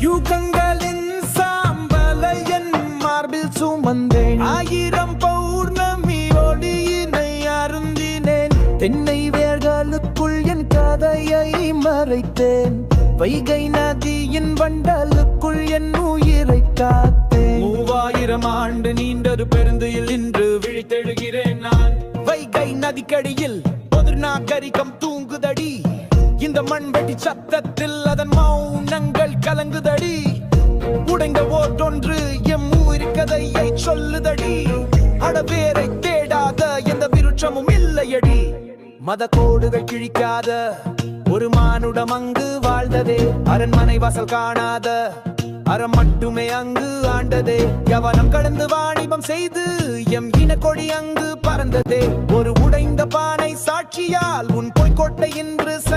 யுகங்களின் சாம்பலையன் மார்பில் சுமந்தேன். ஆயிரம் பௌர்ணமி ஒளியினை அருந்தினேன். தென்னை வேர்களுக்குள் என் கதையை மறைத்தேன். வைகை நதியின் வண்டலுக்குள் என் உயிரை காத்தேன். மூவாயிரம் ஆண்டு நீண்டொரு பெருந்தையில் இன்று விழித்தெழுகிறேன் நான். வைகை நதிக்கடியில் பொதுநாகரிகம் தூங்குதடி. இந்த மண்வெட்டி சத்தத்தில் அதன் மௌனங்கள் கலங்குதடி. உடைந்த ஓட்டொன்று எம் ஊர் கதையை சொல்லுதடி. அடபேரை தேடாத எந்த விருட்சமும் இல்லையடி. மத கோடுகள் கிழிக்காத ஒரு மானுடம் அங்கு வாழ்ந்ததே. அரண்மனை வாசல் காணாத அறம் மட்டுமே அங்கு ஆண்டதே. யவனம் கடந்து வாணிபம் செய்து எம் இனக்கொடி அங்கு பறந்ததே. ஒரு உடைந்த பானை சாட்சியால் உன் பொய்க்கோட்டை இன்று சரி